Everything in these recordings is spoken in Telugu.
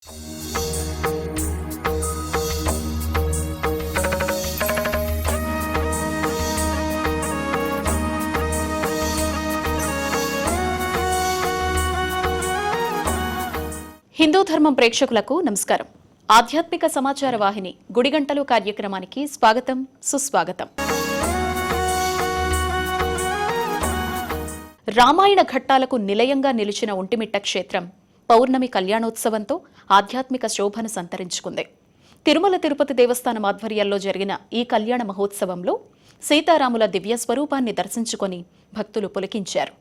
హిందూ ధర్మం ప్రేక్షకులకు నమస్కారం. ఆధ్యాత్మిక సమాచార వాహిని గుడిగంటలు కార్యక్రమానికి స్వాగతం సుస్వాగతం. రామాయణ ఘట్టాలకు నిలయంగా నిలిచిన ఒంటిమిట్ట క్షేత్రం పౌర్ణమి కళ్యాణోత్సవంతో ఆధ్యాత్మిక శోభను సంతరించుకుంది. తిరుమల తిరుపతి దేవస్థానం ఆధ్వర్యంలో జరిగిన ఈ కళ్యాణ మహోత్సవంలో సీతారాముల దివ్య స్వరూపాన్ని దర్శించుకొని భక్తులు పులకించారు.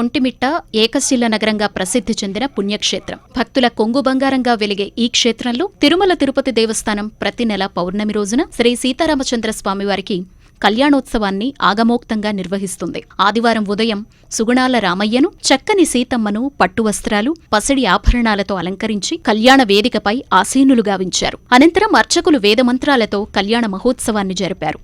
ఒంటిమిట్ట ఏకశిల నగరంగా ప్రసిద్ధి చెందిన పుణ్యక్షేత్రం. భక్తుల కొంగు బంగారంగా వెలిగే ఈ క్షేత్రంలో తిరుమల తిరుపతి దేవస్థానం ప్రతి నెల పౌర్ణమి రోజున శ్రీ సీతారామచంద్ర స్వామివారికి కళ్యాణోత్సవాన్ని ఆగమోక్తంగా నిర్వహిస్తుంది. ఆదివారం ఉదయం సుగుణాల రామయ్యను చక్కని సీతమ్మను పట్టు వస్త్రాలు పసిడి ఆభరణాలతో అలంకరించి కళ్యాణ వేదికపై ఆసీనులు గావించారు. అనంతరం అర్చకులు వేదమంత్రాలతో కళ్యాణ మహోత్సవాన్ని జరిపారు.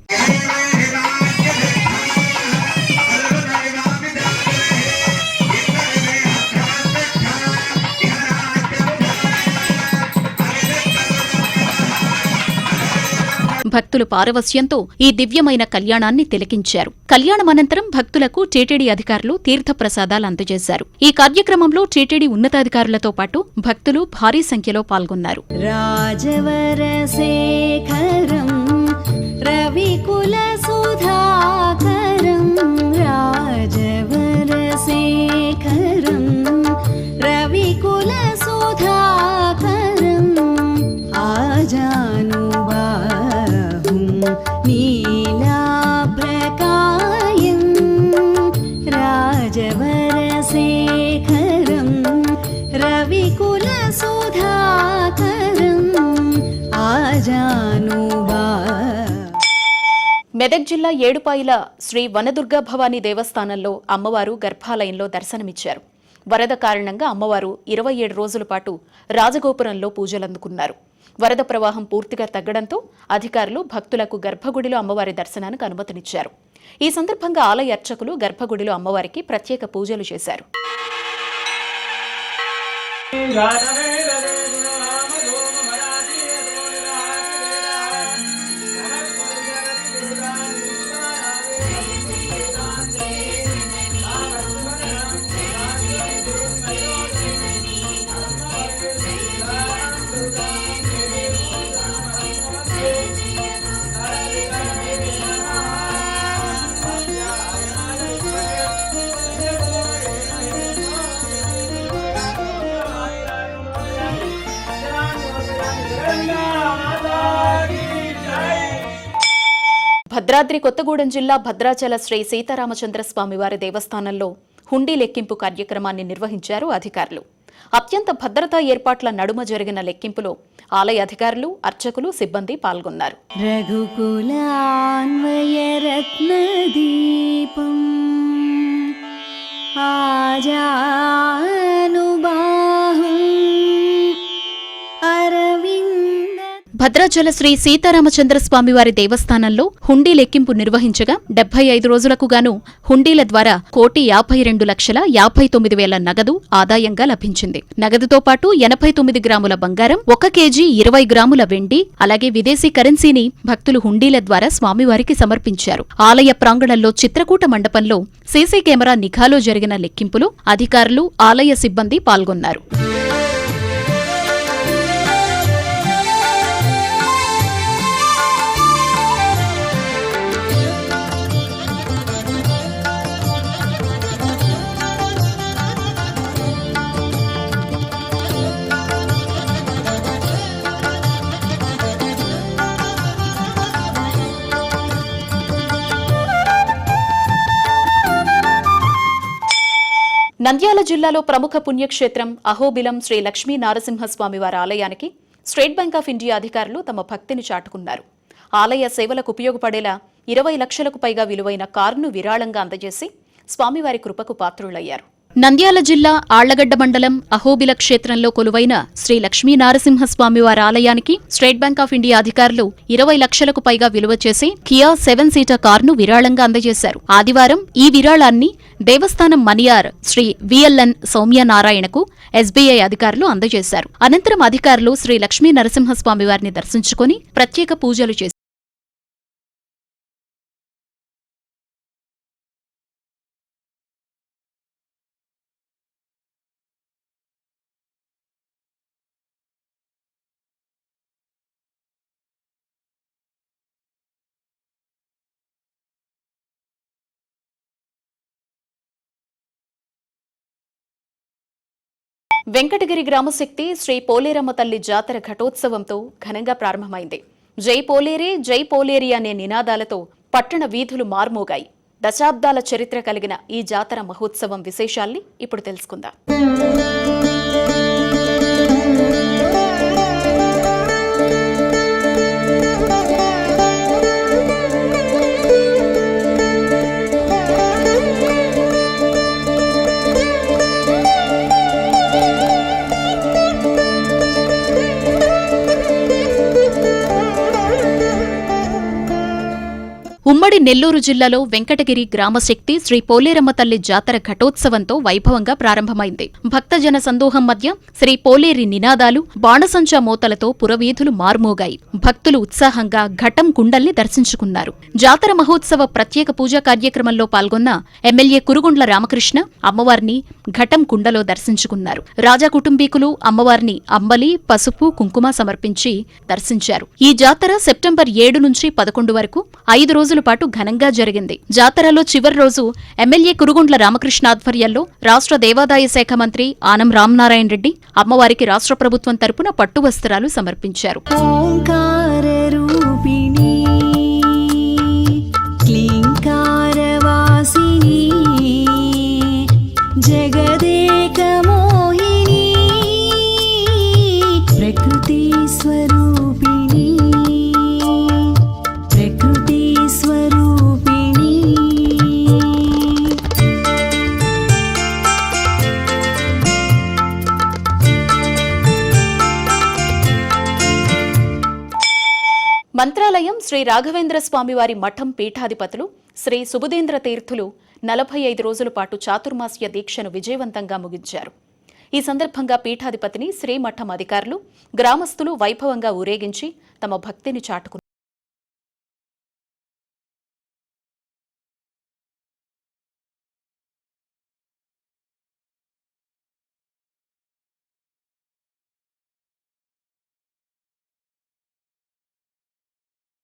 భక్తులు పారవస్యంతో ఈ దివ్యమైన కళ్యాణాన్ని తిలకించారు. కళ్యాణం అనంతరం భక్తులకు టీటీడీ అధికారులు తీర్థప్రసాదాలు అందజేశారు. ఈ కార్యక్రమంలో టీటీడీ ఉన్నతాధికారులతో పాటు భక్తులు భారీ సంఖ్యలో పాల్గొన్నారు. రవికుల సుధాకర్ మెదక్ జిల్లా ఏడుపాయిల శ్రీ వనదుర్గా భవానీ దేవస్థానంలో అమ్మవారు గర్భాలయంలో దర్శనమిచ్చారు. వరద కారణంగా అమ్మవారు ఇరవై ఏడు రోజుల పాటు రాజగోపురంలో పూజలందుకున్నారు. వరద ప్రవాహం పూర్తిగా తగ్గడంతో అధికారులు భక్తులకు గర్భగుడిలో అమ్మవారి దర్శనానికి అనుమతినిచ్చారు. ఈ సందర్భంగా ఆలయ అర్చకులు గర్భగుడిలో అమ్మవారికి ప్రత్యేక పూజలు చేశారు. భద్రాద్రి కొత్తగూడెం జిల్లా భద్రాచల శ్రీ సీతారామచంద్ర స్వామివారి దేవస్థానంలో హుండీ లెక్కింపు కార్యక్రమాన్ని నిర్వహించారు అధికారులు. అత్యంత భద్రతా ఏర్పాట్ల నడుమ జరిగిన లెక్కింపులో ఆలయ అధికారులు అర్చకులు సిబ్బంది పాల్గొన్నారు. రఘుకులాన్వయ భద్రాచల శ్రీ సీతారామచంద్ర స్వామివారి దేవస్థానంలో హుండీ లెక్కింపు నిర్వహించగా డెబ్బై ఐదు రోజులకు గాను హుండీల ద్వారా కోటి యాభై రెండు లక్షల యాభై తొమ్మిది వేల నగదు ఆదాయంగా లభించింది. నగదుతో పాటు ఎనభై తొమ్మిది గ్రాముల బంగారం ఒక కేజీ ఇరవై గ్రాముల వెండి అలాగే విదేశీ కరెన్సీని భక్తులు హుండీల ద్వారా స్వామివారికి సమర్పించారు. ఆలయ ప్రాంగణంలో చిత్రకూట మండపంలో సీసీ కెమెరా నిఘాలో జరిగిన లెక్కింపులో అధికారులు ఆలయ సిబ్బంది పాల్గొన్నారు. నంద్యాల జిల్లాలో ప్రముఖ పుణ్యక్షేత్రం అహోబిలం శ్రీ లక్ష్మీ నారసింహస్వామివారి ఆలయానికి స్టేట్ బ్యాంక్ ఆఫ్ ఇండియా అధికారులు తమ భక్తిని చాటుకున్నారు. ఆలయ సేవలకు ఉపయోగపడేలా ఇరవై లక్షలకు పైగా విలువైన కారును విరాళంగా అందజేసి స్వామివారి కృపకు పాత్రులయ్యారు. నంద్యాల జిల్లా ఆళ్ళగడ్డ మండలం అహోబిల క్షేత్రంలో కొలువైన శ్రీ లక్ష్మీ నారసింహస్వామివారి ఆలయానికి స్టేట్ బ్యాంక్ ఆఫ్ ఇండియా అధికారులు ఇరవై లక్షలకు పైగా విలువ చేసి కియా సెవెన్ సీటర్ కారును విరాళంగా అందజేశారు. ఆదివారం ఈ విరాళాన్ని దేవస్థానం మనియార్ శ్రీ విఎల్ఎన్ సౌమ్యనారాయణకు ఎస్బీఐ అధికారులు అందజేశారు. అనంతరం అధికారులు శ్రీ లక్ష్మీ నరసింహస్వామి వారిని దర్శించుకుని ప్రత్యేక పూజలు చేశారు. వెంకటగిరి గ్రామశక్తి శ్రీ పోలేరమ్మ తల్లి జాతర ఘటోత్సవంతో ఘనంగా ప్రారంభమైంది. జై పోలేరే జై పోలేరి అనే నినాదాలతో పట్టణ వీధులు మార్మోగాయి. దశాబ్దాల చరిత్ర కలిగిన ఈ జాతర మహోత్సవం విశేషాల్ని ఇప్పుడు తెలుసుకుందాం. ఉమ్మడి నెల్లూరు జిల్లాలో వెంకటగిరి గ్రామశక్తి శ్రీ పోలేరమ్మ తల్లి జాతర ఘటోత్సవంతో వైభవంగా ప్రారంభమైంది. భక్తజన సందోహం మధ్య శ్రీ పోలేరి నినాదాలు బాణసంచా మోతలతో పురవీధులు మార్మోగాయి. భక్తులు ఉత్సాహంగా ఘటం కుండల్ని దర్శించుకున్నారు. జాతర మహోత్సవ ప్రత్యేక పూజా కార్యక్రమంలో పాల్గొన్న ఎమ్మెల్యే కురుగుండ్ల రామకృష్ణ అమ్మవారిని ఘటం కుండలో దర్శించుకున్నారు. రాజా కుటుంబీకులు అమ్మవారిని అంబలి పసుపు కుంకుమ సమర్పించి దర్శించారు. ఈ జాతర సెప్టెంబర్ ఏడు నుంచి పదకొండు వరకు ఐదు రోజులు పాటు ఘనంగా జరిగింది. జాతరలో చివరి రోజు ఎమ్మెల్యే కురుగుండ్ల రామకృష్ణ ఆధ్వర్యంలో రాష్ట్ర దేవాదాయ శాఖ మంత్రి ఆనం రామనారాయణ రెడ్డి అమ్మవారికి రాష్ట్ర ప్రభుత్వం తరపున పట్టు వస్త్రాలు సమర్పించారు. జగదేకమో శ్రీ రాఘవేంద్ర స్వామివారి మఠం పీఠాధిపతులు శ్రీ సుబుదేంద్ర తీర్థులు నలభై ఐదు రోజుల పాటు చాతుర్మాస్య దీక్షను విజయవంతంగా ముగించారు. ఈ సందర్భంగా పీఠాధిపతిని శ్రీమఠం అధికారులు గ్రామస్తులు వైభవంగా ఊరేగించి తమ భక్తిని చాటుకున్నారు.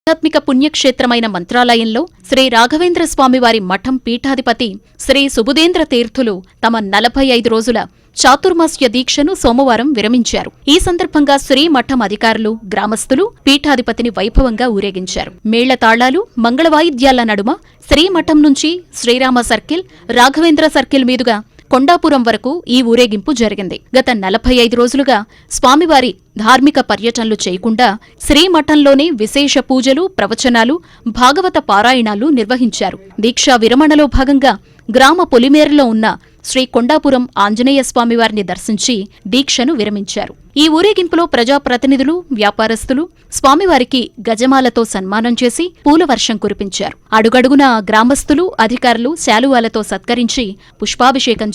ఆధ్యాత్మిక పుణ్యక్షేత్రమైన మంత్రాలయంలో శ్రీ రాఘవేంద్ర స్వామివారి మఠం పీఠాధిపతి శ్రీ సుబుదేంద్ర తీర్థులు తమ నలభై ఐదు రోజుల చాతుర్మాస్య దీక్షను సోమవారం విరమించారు. ఈ సందర్భంగా శ్రీ మఠం అధికారులు గ్రామస్తులు పీఠాధిపతిని వైభవంగా ఊరేగించారు. మేళతాళాలు మంగళవాయిద్యాల నడుమ శ్రీమఠం నుంచి శ్రీరామ సర్కిల్ రాఘవేంద్ర సర్కిల్ మీదుగా కొండాపురం వరకు ఈ ఊరేగింపు జరిగింది. గత నలభై ఐదు రోజులుగా స్వామివారి ధార్మిక పర్యటనలు చేయకుండా శ్రీమఠంలోనే విశేష పూజలు ప్రవచనాలు భాగవత పారాయణాలు నిర్వహించారు. దీక్షా విరమణలో భాగంగా గ్రామ పొలిమేరలో ఉన్న శ్రీ కొండాపురం ఆంజనేయ స్వామివారిని దర్శించి దీక్షను విరమించారు. ఈ ఊరేగింపులో ప్రజాప్రతినిధులు వ్యాపారస్తులు స్వామివారికి గజమాలతో సన్మానం చేసి పూలవర్షం కురిపించారు. అడుగడుగునా గ్రామస్తులు అధికారులు శాలువాలతో సత్కరించి పుష్పాభిషేకం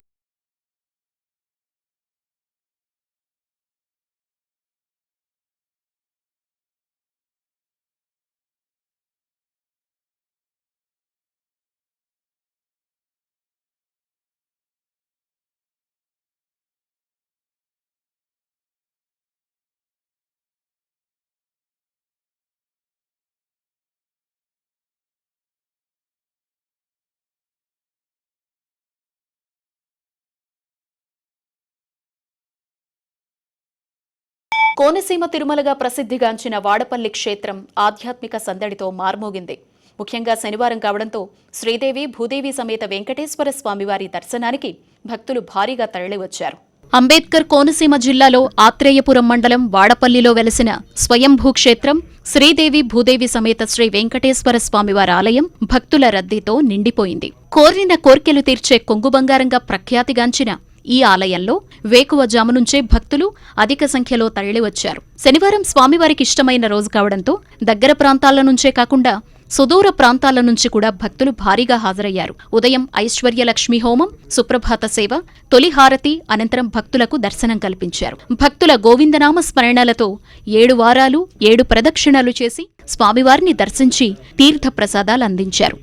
కోనసీమ తిరుమలగా ప్రసిద్ధిగాంచిన వాడపల్లి క్షేత్రం ఆధ్యాత్మిక సందడితో మార్మోగింది. ముఖ్యంగా శనివారం కావడంతో శ్రీదేవి భూదేవి సమేత వెంకటేశ్వర స్వామివారి దర్శనానికి భక్తులు భారీగా తరలివచ్చారు. అంబేద్కర్ కోనసీమ జిల్లాలో ఆత్రేయపురం మండలం వాడపల్లిలో వెలసిన స్వయంభూ క్షేత్రం శ్రీదేవి భూదేవి సమేత శ్రీ వెంకటేశ్వర స్వామివారి ఆలయం భక్తుల రద్దీతో నిండిపోయింది. కోరిన కోర్కెలు తీర్చే కొంగు బంగారంగా ప్రఖ్యాతిగాంచిన ఈ ఆలయంలో వేకువజాము నుంచే భక్తులు అధిక సంఖ్యలో తరలివచ్చారు. శనివారం స్వామివారికి ఇష్టమైన రోజు కావడంతో దగ్గర ప్రాంతాల నుంచే కాకుండా సుదూర ప్రాంతాల నుంచి కూడా భక్తులు భారీగా హాజరయ్యారు. ఉదయం ఐశ్వర్యలక్ష్మి హోమం సుప్రభాత సేవ తొలి హారతి అనంతరం భక్తులకు దర్శనం కల్పించారు. భక్తుల గోవిందనామ స్మరణలతో ఏడు వారాలు ఏడు ప్రదక్షిణలు చేసి స్వామివారిని దర్శించి తీర్థ ప్రసాదాలు అందించారు.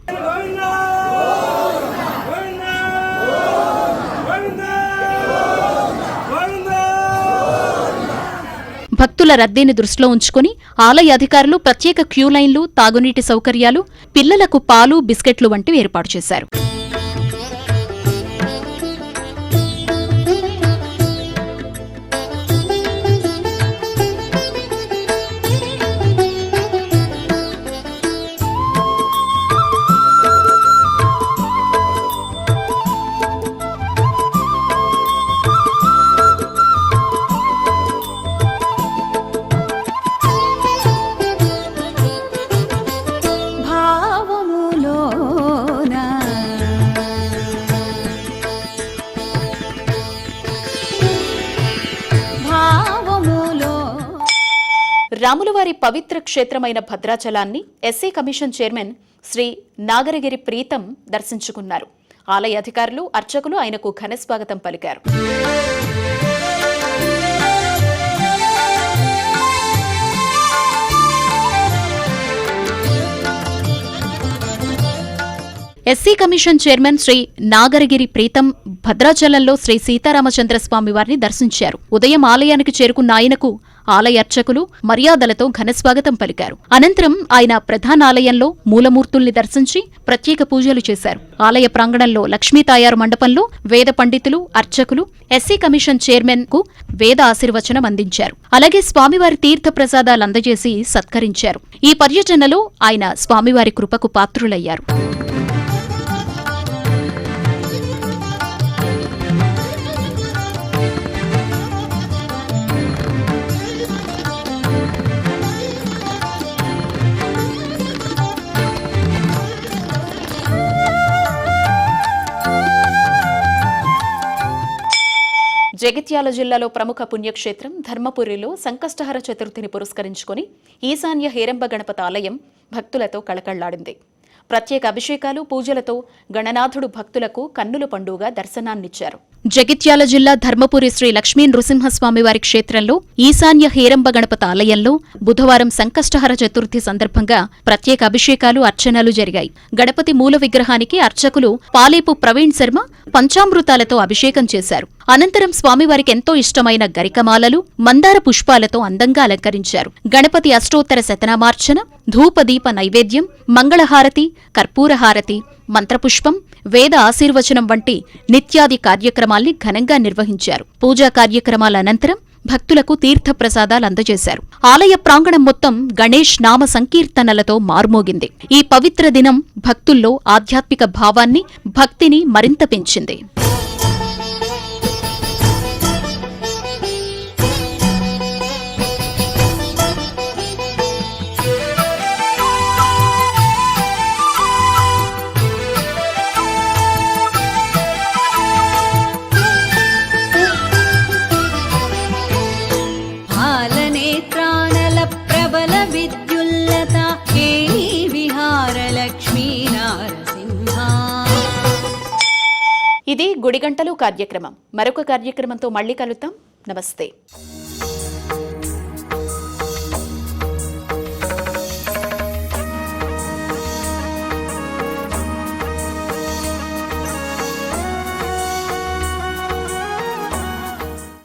భక్తుల రద్దీని దృష్టిలో ఉంచుకుని ఆలయ అధికారులు ప్రత్యేక క్యూ లైన్లు తాగునీటి సౌకర్యాలు పిల్లలకు పాలు బిస్కెట్లు వంటివి ఏర్పాటు చేశారు. రాములవారి పవిత్ర క్షేత్రమైన భద్రాచలాన్ని SC commission chairman Shri Nagaragiri Pritam దర్శించుకున్నారు. ఆలయ అధికారులు అర్చకులు ఆయనకు ఘనస్వాగతం పలికారు. SC commission chairman Shri Nagaragiri Pritam భద్రాచలంలో శ్రీ సీతారామచంద్రస్వామి వారిని దర్శించారు. ఉదయం ఆలయానికి చేరుకున్న ఆయనకు ఆలయ అర్చకులు మర్యాదలతో ఘనస్వాగతం పలికారు. అనంతరం ఆయన ప్రధానాలయంలో మూలమూర్తుల్ని దర్శించి ప్రత్యేక పూజలు చేశారు. ఆలయ ప్రాంగణంలో లక్ష్మీ తాయారు మండపంలో వేద పండితులు అర్చకులు ఎస్సీ కమిషన్ చైర్మన్కు వేద ఆశీర్వచనం అందించారు. అలాగే స్వామివారి తీర్థ ప్రసాదాలు అందజేసి సత్కరించారు. ఈ పర్యటనలో ఆయన స్వామివారి కృపకు పాత్రులయ్యారు. జగిత్యాల జిల్లాలో ప్రముఖ పుణ్యక్షేత్రం ధర్మపురిలో సంకష్టహర చతుర్థిని పురస్కరించుకొని ఈశాన్య హేరంబ గణపతి ఆలయం భక్తులతో కళకళ్ళాడింది. ప్రత్యేక అభిషేకాలు పూజలతో గణనాథుడు భక్తులకు కన్నుల పండుగ దర్శనాన్నిచ్చారు. జగిత్యాల జిల్లా ధర్మపురి శ్రీ లక్ష్మీ నృసింహస్వామి వారి క్షేత్రంలో ఈశాన్య హేరంబ గణపతి ఆలయంలో బుధవారం సంకష్టహర చతుర్థి సందర్భంగా ప్రత్యేక అభిషేకాలు అర్చనలు జరిగాయి. గణపతి మూల విగ్రహానికి అర్చకులు పాలేపు ప్రవీణ్ శర్మ పంచామృతాలతో అభిషేకం చేశారు. అనంతరం స్వామివారికి ఎంతో ఇష్టమైన గరికమాలలు మందార పుష్పాలతో అందంగా అలంకరించారు. గణపతి అష్టోత్తర శతనామార్చన ధూపదీప నైవేద్యం మంగళహారతి కర్పూరహారతి మంత్రపుష్పం వేద ఆశీర్వచనం వంటి నిత్యాది కార్యక్రమాల్ని ఘనంగా నిర్వహించారు. పూజా కార్యక్రమాల అనంతరం భక్తులకు తీర్థప్రసాదాలు అందజేశారు. ఆలయ ప్రాంగణం మొత్తం గణేష్ నామ సంకీర్తనలతో మార్మోగింది. ఈ పవిత్ర దినం భక్తుల్లో ఆధ్యాత్మిక భావాన్ని భక్తిని మరింత పెంచింది. గుడిగంటలు కార్యక్రమం. మరొక కార్యక్రమంతో మళ్ళీ కలుద్దాం. నమస్తే.